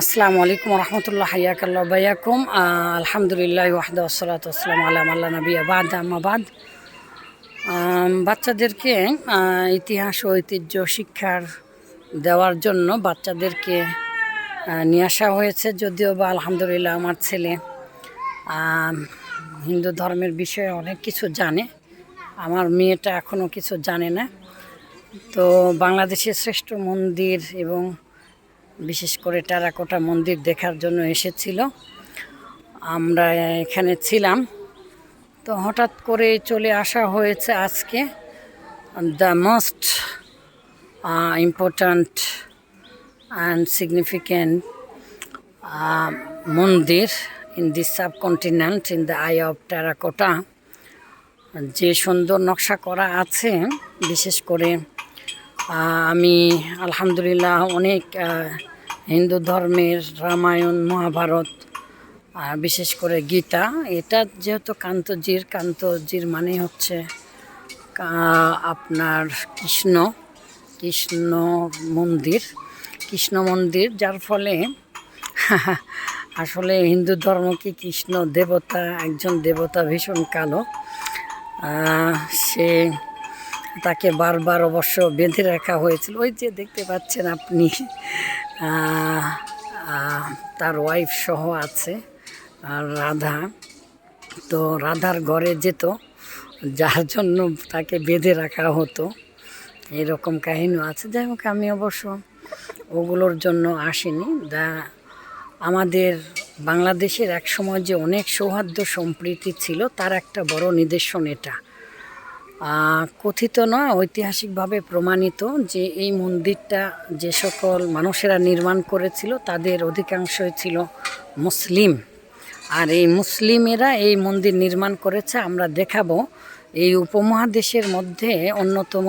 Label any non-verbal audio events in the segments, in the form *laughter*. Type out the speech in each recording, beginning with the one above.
আসসালামু আলাইকুম রহমতুল্লাহ হাইয়াকাল্লা বাইয়াকুম। আলহামদুলিল্লাহ ওয়াহদা ওসলাত আসসালাম আলাম আল্লাহ নবী আবাদ আমাবাদ বাচ্চাদেরকে ইতিহাস ও ঐতিহ্য, শিক্ষার দেওয়ার জন্য বাচ্চাদেরকে নিয়ে আসা হয়েছে। যদিও বা আলহামদুলিল্লাহ আমার ছেলে হিন্দু ধর্মের বিষয়ে অনেক কিছু জানে। আমার মেয়েটা এখনও কিছু জানে না। তো বাংলাদেশের শ্রেষ্ঠ মন্দির এবং বিশেষ করে টেরাকোটা মন্দির দেখার জন্য এসেছিল। আমরা এখানে ছিলাম। তো হঠাৎ করে চলে আসা হয়েছে আজকে। The most important and significant মন্দির in this subcontinent in the eye of terracotta যে সুন্দর নকশা করা আছে, বিশেষ করে আমি আলহামদুলিল্লাহ অনেক হিন্দু ধর্মের রামায়ণ, মহাভারত বিশেষ করে গীতা, এটা যেহেতু কান্তজির কান্তজির মানে হচ্ছে আপনার কৃষ্ণ কৃষ্ণ মন্দির কৃষ্ণ মন্দির, যার ফলে *laughs* আসলে হিন্দু ধর্ম কি কৃষ্ণ দেবতা, একজন দেবতা ভীষণ কালো সে তাকে বারবার অবশ্য বেঁধে রাখা হয়েছিল। ওই যে দেখতে পাচ্ছেন আপনি তার ওয়াইফ সহ আছে, আর রাধা। তো রাধার ঘরে যেত, যার জন্য তাকে বেঁধে রাখা হতো। এরকম কাহিনীও আছে। যাই হোক, আমি অবশ্য ওগুলোর জন্য আসিনি। দা, আমাদের বাংলাদেশের এক সময় যে অনেক সৌহার্দ্য সম্প্রীতি ছিল, তার একটা বড় নিদর্শন এটা। কথিত নয় ঐতিহাসিকভাবে প্রমাণিত যে এই মন্দিরটা যে সকল মানুষেরা নির্মাণ করেছিল তাদের অধিকাংশই ছিল মুসলিম। আর এই মুসলিমেরা এই মন্দির নির্মাণ করেছে, আমরা দেখাবো। এই উপমহাদেশের মধ্যে অন্যতম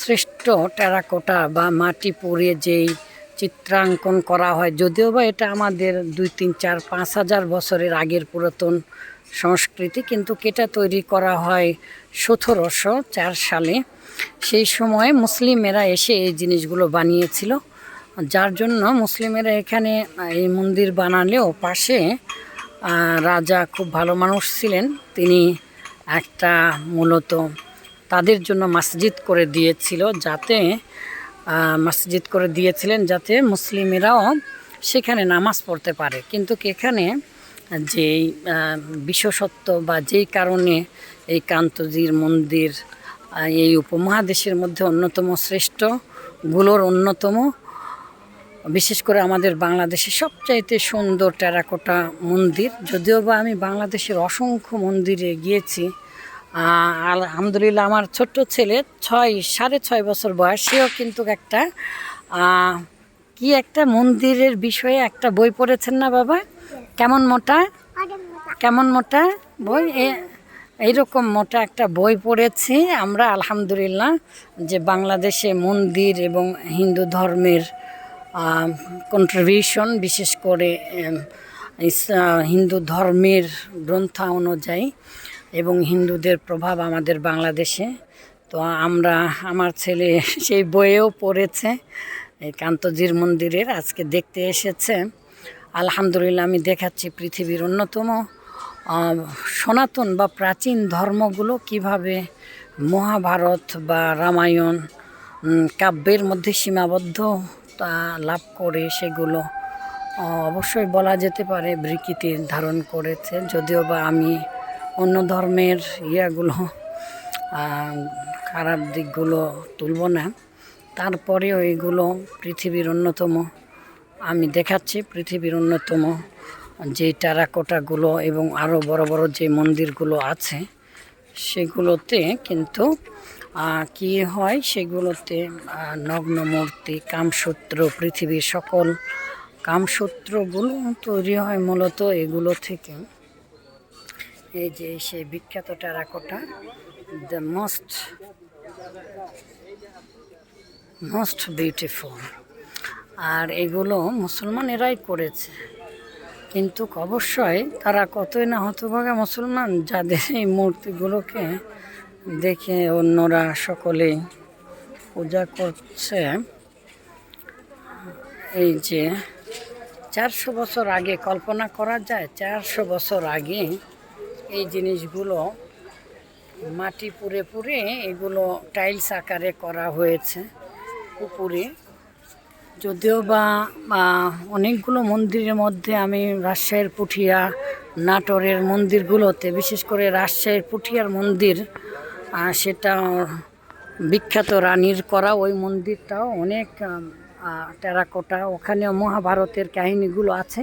শ্রেষ্ঠ টেরাকোটা বা মাটি পুড়িয়ে যেই চিত্রাঙ্কন করা হয়, যদিও বা এটা আমাদের দুই, তিন, চার, পাঁচ হাজার বছরের আগের পুরাতন সংস্কৃতি, কিন্তু কেটা তৈরি করা হয় সতেরোশো চার সালে। সেই সময় মুসলিমেরা এসে এই জিনিসগুলো বানিয়েছিল, যার জন্য মুসলিমেরা এখানে এই মন্দির বানালেও পাশে রাজা খুব ভালো মানুষ ছিলেন। তিনি একটা মূলত তাদের জন্য মসজিদ করে দিয়েছিল যাতে মসজিদ করে দিয়েছিলেন যাতে মুসলিমেরাও সেখানে নামাজ পড়তে পারে। কিন্তু এখানে যেই বিশেষত্ব বা যেই কারণে এই কান্তজির মন্দির এই উপমহাদেশের মধ্যে অন্যতম শ্রেষ্ঠগুলোর অন্যতম, বিশেষ করে আমাদের বাংলাদেশে সবচাইতে সুন্দর টেরাকোটা মন্দির। যদিও বা আমি বাংলাদেশের অসংখ্য মন্দিরে গিয়েছি আলহামদুলিল্লাহ আমার ছোট্ট ছেলে ছয়, সাড়ে ছয় বছর বয়স, সেও কিন্তু একটা কি একটা মন্দিরের বিষয়ে একটা বই পড়েছেন না বাবা? কেমন মোটা? কেমন মোটা? বই? এ- এইরকম মোটা একটা বই পড়েছি। আমরা আলহামদুলিল্লাহ যে বাংলাদেশে মন্দির এবং হিন্দু ধর্মের কন্ট্রিবিউশন বিশেষ করে হিন্দু ধর্মের গ্রন্থ অনুযায়ী এবং হিন্দুদের প্রভাব আমাদের বাংলাদেশে। তো আমরা আমার ছেলে সেই বইয়েও পড়েছে এই কান্তজির মন্দিরের আজকে দেখতে এসেছে। আলহামদুলিল্লাহ আমি দেখাচ্ছি পৃথিবীর অন্যতম সনাতন বা প্রাচীন ধর্মগুলো কীভাবে মহাভারত বা রামায়ণ কাব্যের মধ্যে সীমাবদ্ধ তা লাভ করে সেগুলো অবশ্যই বলা যেতে পারে বিকৃতি ধারণ করেছে। যদিও বা আমি অন্য ধর্মের ইয়াগুলো খারাপ দিকগুলো তুলব না। তারপরেও এগুলো পৃথিবীর অন্যতম আমি দেখাচ্ছি পৃথিবীর অন্যতম যে টেরাকোটাগুলো এবং আরও বড় বড় যে মন্দিরগুলো আছে, সেগুলোতে কিন্তু কি হয়? সেগুলোতে নগ্ন মূর্তি, কামসূত্র, পৃথিবীর সকল কামসূত্রগুলো তৈরি হয় মূলত এগুলো থেকে। এই যে সেই বিখ্যাত terracotta the most most beautiful আর এগুলো মুসলমানেরাই করেছে। কিন্তু অবশ্যই তারা কতই না হতভাগা মুসলমান, যাদের এই মূর্তিগুলোকে দেখে অন্যরা সকলেই পূজা করছে। এই যে চারশো বছর আগে কল্পনা করা যায়, চারশো বছর আগে এই জিনিসগুলো মাটি পুড়ে পুড়ে এগুলো টাইলস আকারে করা হয়েছে উপরে যদিও বা অনেকগুলো মন্দিরের মধ্যে আমি রাজশাহীর পুঠিয়া নাটোরের মন্দিরগুলোতে, বিশেষ করে রাজশাহীর পুঠিয়ার মন্দির সেটা বিখ্যাত রানীর করা ওই মন্দিরটাও অনেক টেরাকোটা, ওখানেও মহাভারতের কাহিনীগুলো আছে,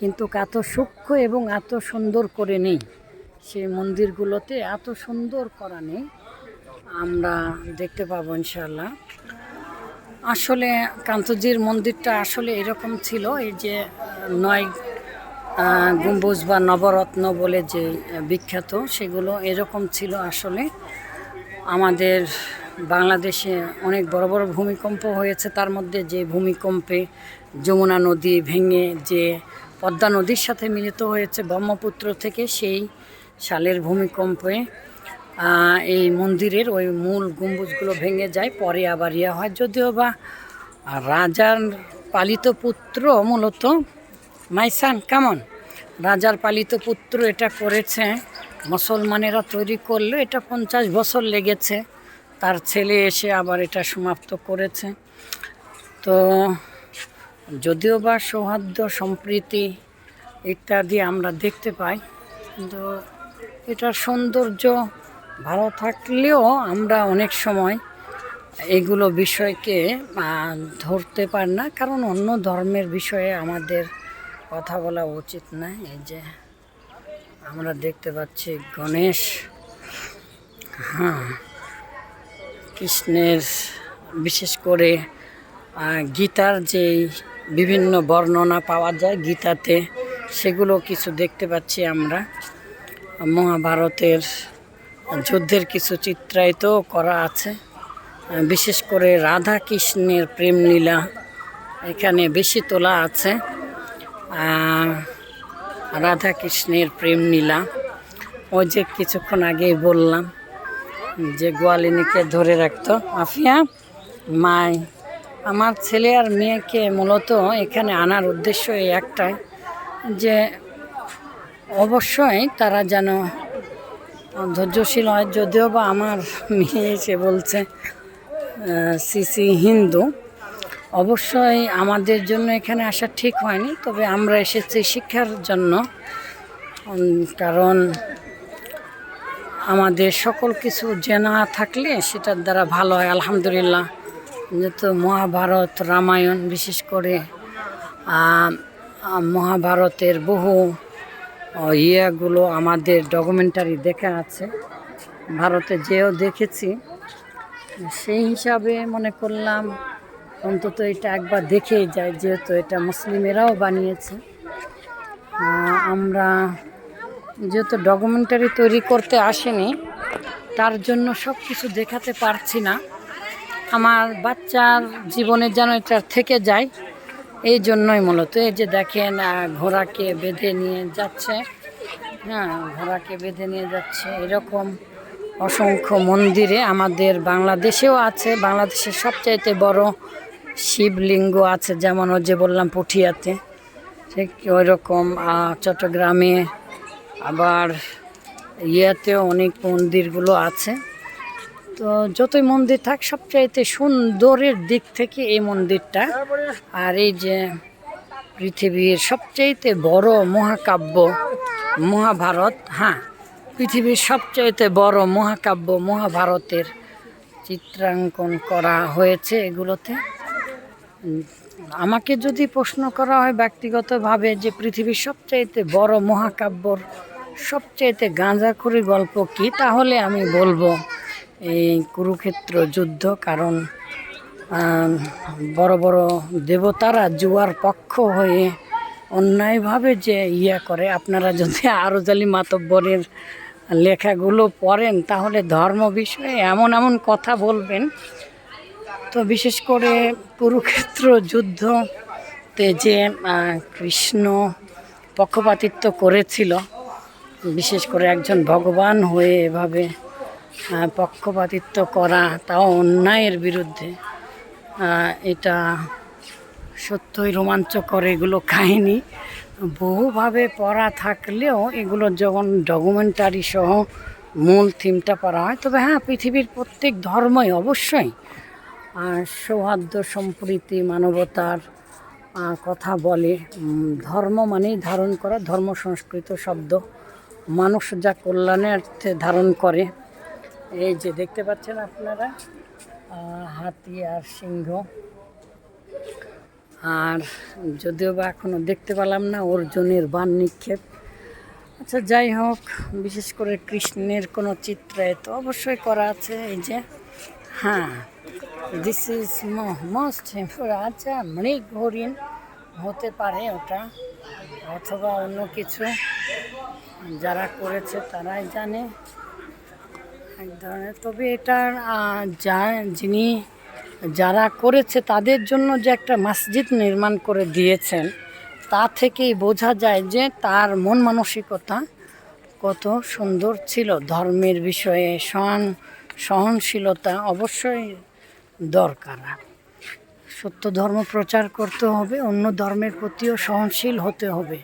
কিন্তু এত সূক্ষ্ম এবং এত সুন্দর করে নেই। সেই মন্দিরগুলোতে এত সুন্দর করা নেই। আমরা দেখতে পাবো ইনশাল্লাহ আসলে কান্তজির মন্দিরটা আসলে এরকম ছিল, এই যে নয় গম্বুজ বা নবরত্ন বলে যে বিখ্যাত, সেগুলো এরকম ছিল আসলে। আমাদের বাংলাদেশে অনেক বড় বড় ভূমিকম্প হয়েছে, তার মধ্যে যে ভূমিকম্পে যমুনা নদী ভেঙে যে পদ্মা নদীর সাথে মিলিত হয়েছে ব্রহ্মপুত্র থেকে, সেই সালের ভূমিকম্পে এই মন্দিরের ওই মূল গম্বুজগুলো ভেঙে যায়, পরে আবার ইয়ে হয়। যদিও বা রাজার পালিত পুত্র মূলত মাইসান, কেমন? রাজার পালিত পুত্র এটা করেছে, মুসলমানেরা তৈরি করলে, এটা পঞ্চাশ বছর লেগেছে। তার ছেলে এসে আবার এটা সমাপ্ত করেছে। তো যদিও বা সৌহার্দ্য, সম্প্রীতি ইত্যাদি আমরা দেখতে পাই, কিন্তু এটার সৌন্দর্য ভালো থাকলেও আমরা অনেক সময় এগুলো বিষয়কে ধরতে পারি না। কারণ অন্য ধর্মের বিষয়ে আমাদের কথা বলা উচিত না। এই যে আমরা দেখতে পাচ্ছি গণেশ হ্যাঁ কৃষ্ণের বিশেষ করে গীতার যেই বিভিন্ন বর্ণনা পাওয়া যায় গীতাতে, সেগুলো কিছু দেখতে পাচ্ছি আমরা। মহাভারতের যুদ্ধের কিছু চিত্রায়িত করা আছে। বিশেষ করে রাধা কৃষ্ণের প্রেম লীলা এখানে বেশি তোলা আছে। রাধা কৃষ্ণের প্রেম লীলা। ওই যে কিছুক্ষণ আগেই বললাম যে গোয়ালিনীকে ধরে রাখতো। আফিয়া, মাই, আমার ছেলে আর মেয়েকে মূলত এখানে আনার উদ্দেশ্য এই একটাই যে অবশ্যই তারা যেন ধৈর্যশীল হয়, যদিও বা আমার মেয়ে এসে বলছে সিসি হিন্দু। অবশ্যই আমাদের জন্য এখানে আসা ঠিক হয়নি, তবে আমরা এসেছি শিক্ষার জন্য। কারণ আমাদের সকল কিছু জেনা থাকলে সেটার দ্বারা ভালো হয়, আলহামদুলিল্লাহ। যেহেতু মহাভারত, রামায়ণ বিশেষ করে মহাভারতের বহু ইয়েগুলো আমাদের ডকুমেন্টারি দেখা আছে। ভারতে যেও দেখেছি। সেই হিসাবে মনে করলাম, অন্তত এটা একবার দেখেই যায় যেহেতু এটা মুসলিমেরাও বানিয়েছে। আমরা যেহেতু ডকুমেন্টারি তৈরি করতে আসেনি, তার জন্য সব কিছু দেখাতে পারছি না। আমার বাচ্চার জীবনে যেন এটা থেকে যায় এই জন্যই মূলত এই যে দেখেন ঘোড়াকে বেঁধে নিয়ে যাচ্ছে। হ্যাঁ ঘোড়াকে বেঁধে নিয়ে যাচ্ছে। এরকম অসংখ্য মন্দিরে আমাদের বাংলাদেশেও আছে। বাংলাদেশের সবচাইতে বড় শিবলিঙ্গ আছে যেমন ওই যে বললাম পুঠিয়াতে। ঠিক ওই রকম চট্টগ্রামে আবার ইয়েতেও অনেক মন্দিরগুলো আছে। তো যতই মন্দির থাক, সবচাইতে সুন্দরের দিক থেকে এই মন্দিরটা। আর এই যে পৃথিবীর সবচাইতে বড় মহাকাব্য, মহাভারত হ্যাঁ পৃথিবীর সবচাইতে বড় মহাকাব্য, মহাভারতের চিত্রাঙ্কন করা হয়েছে এগুলোতে। আমাকে যদি প্রশ্ন করা হয় ব্যক্তিগতভাবে যে পৃথিবীর সবচাইতে বড় মহাকাব্যর সবচাইতে গাঁজাখুরি গল্প কি, তাহলে আমি বলব এই কুরুক্ষেত্র যুদ্ধ, কারণ বড় বড় দেবতারা জুয়ার পক্ষ হয়ে অন্যায়ভাবে যে ইয়া করে, আপনারা যদি আরজালি মাতব্বরের লেখাগুলো পড়েন, তাহলে ধর্ম বিষয়ে এমন এমন কথা বলবেন। তো বিশেষ করে কুরুক্ষেত্র যুদ্ধতে যে কৃষ্ণ পক্ষপাতিত্ব করেছিল, বিশেষ করে একজন ভগবান হয়ে এভাবে পক্ষপাতিত্ব করা তাও অন্যায়ের বিরুদ্ধে। এটা সত্যই রোমাঞ্চকর এগুলো কাহিনী। বহুভাবে পড়া থাকলেও এগুলো যখন ডকুমেন্টারি সহ মূল থিমটা পড়া হয়, তবে হ্যাঁ পৃথিবীর প্রত্যেক ধর্মই অবশ্যই সৌহার্দ্য, সম্প্রীতি, মানবতার কথা বলে। ধর্ম মানেই ধারণ করা, ধর্ম সংস্কৃত শব্দ। মানুষ যা কল্যাণার্থে ধারণ করে এই যে দেখতে পাচ্ছেন আপনারা হাতি আর সিংহ। আর যদিও বা এখনও দেখতে পেলাম না, অর্জুনের বান নিক্ষেপ। আচ্ছা যাই হোক, বিশেষ করে কৃষ্ণের কোনো চিত্রে তো অবশ্যই করা আছে, এই যে। হ্যাঁ দিস ইজ মোস্ট আচ্ছা মৃগ হরিণ হতে পারে ওটা, অথবা অন্য কিছু যারা করেছে তারাই জানে। এক ধরনের তবে এটার যা, যিনি যারা করেছে তাদের জন্য যে একটা মসজিদ নির্মাণ করে দিয়েছেন, তা থেকেই বোঝা যায় যে তার মন মানসিকতা কত সুন্দর ছিল। ধর্মের বিষয়ে সহন, সহনশীলতা অবশ্যই দরকার। সত্য ধর্ম প্রচার করতে হবে, অন্য ধর্মের প্রতিও সহনশীল হতে হবে।